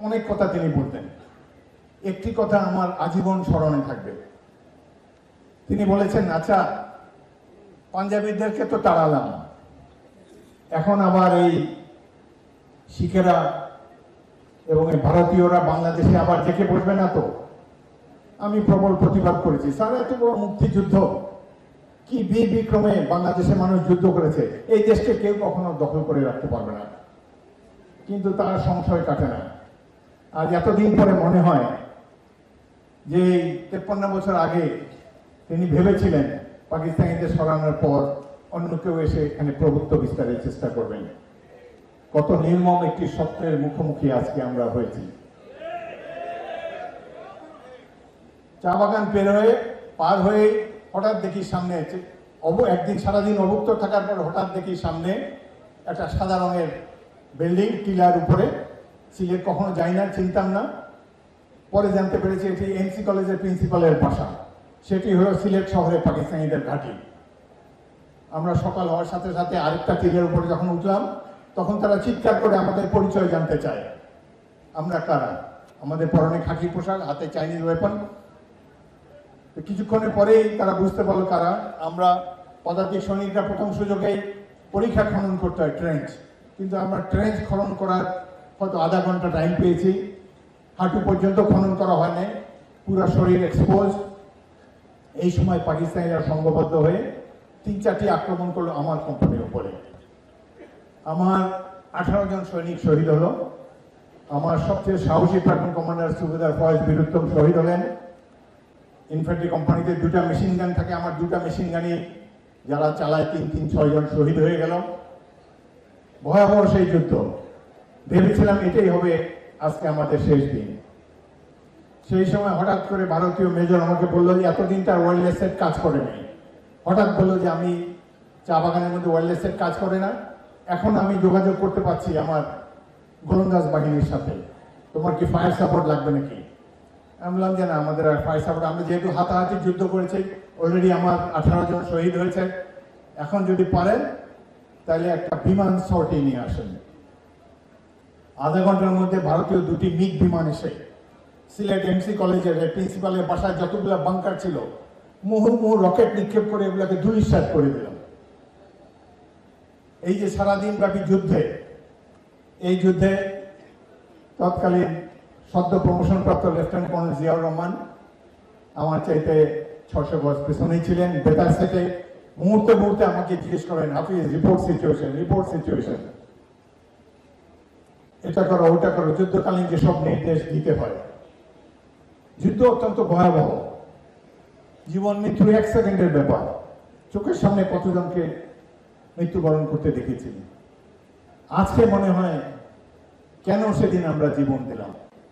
অনেক কথা তিনি বলতেন। একটি কথা আমার আজীবন স্মরণে থাকবে। তিনি বলেছেন আচ্ছা পাঞ্জাবিদেরকে তো তাড়ালাম। এখন আবার এই শিখেরা এবং এই ভারতীয়রা বাংলাদেশে আবার দেখে বসবে না তো? আমি প্রবল প্রতিবাদ করেছি। স্যার, এত বড় মুক্তিযুদ্ধ। কি বীর বিক্রমে বাংলাদেশে মানুষ যুদ্ধ করেছে? এই দেশকে কেউ কখনো দখল করে রাখতে পারবে না। কিন্তু তার সংশয় কাটে না। আজ এতদিন পরে মনে হয় যে তেপ্পান্ন বছর আগে তিনি ভেবেছিলেন পাকিস্তানিদের সরানোর পর অন্য কেউ এসে এখানে প্রভুত্ব বিস্তারের চেষ্টা করবেন। কত নির্মম একটি সত্যের মুখোমুখি আজকে আমরা হয়েছি। চা বাগান পের হয়ে, পার হয়ে হঠাৎ দেখি সামনে একদিন সারাদিন অভুক্ত থাকার পর হঠাৎ দেখি সামনে একটা সাদা রঙের বিল্ডিং, টিলার উপরে সিলেট কখনো যাই না, চিনতাম না। পরে জানতে পেরেছি এটি এনসি কলেজের প্রিন্সিপালের বাসা। সেটি হলো সিলেট শহরে পাকিস্তানিদের ঘাঁটি। আমরা সকাল হওয়ার সাথে সাথে আরেকটা টিলের উপরে যখন উঠলাম, তখন তারা চিৎকার করে আমাদের পরিচয় জানতে চায়। আমরা কারা? আমাদের পরনে খাকি পোশাক, হাতে চাইনিজ ওয়েপন কিছুক্ষণের পরেই তারা বুঝতে পারল কারা। আমরা পদাতিক সৈনিকরা প্রথম সুযোগে পরীক্ষা খনন করতে হয় ট্রেঞ্চ কিন্তু আমরা ট্রেঞ্চ খনন করার হয়তো আধা ঘণ্টা টাইম পেয়েছি। হাঁটু পর্যন্ত খনন করা হয়নি। পুরো শরীর এক্সপোজ এই সময় পাকিস্তানিরা সংঘবদ্ধ হয়ে তিন চারটি আক্রমণ করল আমার কোম্পানির উপরে। আমার আঠারো জন সৈনিক শহীদ হলো। আমার সবচেয়ে সাহসী প্রাক্তন কমান্ডার সুবেদার ফয়েজ বীরুত্তম শহীদ হলেন। ইনফ্যান্ট্রি কোম্পানিতে দুটা মেশিন গান থাকে। আমার দুটা মেশিন গানই যারা চালায় তিন তিন, ছয় জন শহীদ হয়ে গেল। ভয়াবহ সেই যুদ্ধ। ভেবেছিলাম এটাই হবে আজকে আমাদের শেষ দিন। সেই সময় হঠাৎ করে ভারতীয় মেজর আমাকে বলল যে, এতদিন তার ওয়ারলেস সেট কাজ করেনি হঠাৎ বলল যে, আমি চা বাগানের মধ্যে ওয়ারলেস সেট কাজ করে না। এখন আমি যোগাযোগ করতে পারছি আমার গোলন্দাজ বাহিনীর সাথে। তোমার কি ফায়ার সাপোর্ট লাগবে নাকি? আমি বললাম যে, না, আমাদের আর ফায়ার সাপোর্ট আমরা যেহেতু হাতাহাতি যুদ্ধ করেছি অলরেডি আমার আঠারো জন শহীদ হয়েছে। এখন যদি পারেন, তাহলে একটা বিমান সর্টি নিয়ে আসেন। আধা ঘণ্টার মধ্যে ভারতীয় দুটি মিগ বিমান এসে সিলেট এমসি কলেজের প্রিন্সিপালের বাসায় যতগুলো বাংকার ছিল মুহুর্মুহু রকেট নিক্ষেপ করে এগুলোকে দুলিশ্বাস করে দিলাম। এই যে সারাদিন ব্যাপী যুদ্ধে, এই যুদ্ধে তৎকালীন সদ্য প্রমোশন প্রাপ্ত লেফটেন্যান্ট কর্নেল জিয়াউর রহমান আমার চাইতে ছশো গজ পেছনেই ছিলেন। বেতার সেটে মুহূর্তে মুহূর্তে আমাকে জিজ্ঞেস করেন, Hafiz report situation report situation এটা করো ওটা করো। যুদ্ধকালীন যেসব নির্দেশ দিতে হয়, যুদ্ধ অত্যন্ত ভয়াবহ। জীবন, মৃত্যু এক সেকেন্ডের ব্যাপার। চোখের সামনে কতজনকে মৃত্যুবরণ করতে দেখেছি? আজকে মনে হয় কেন সেদিন আমরা জীবন দিলাম?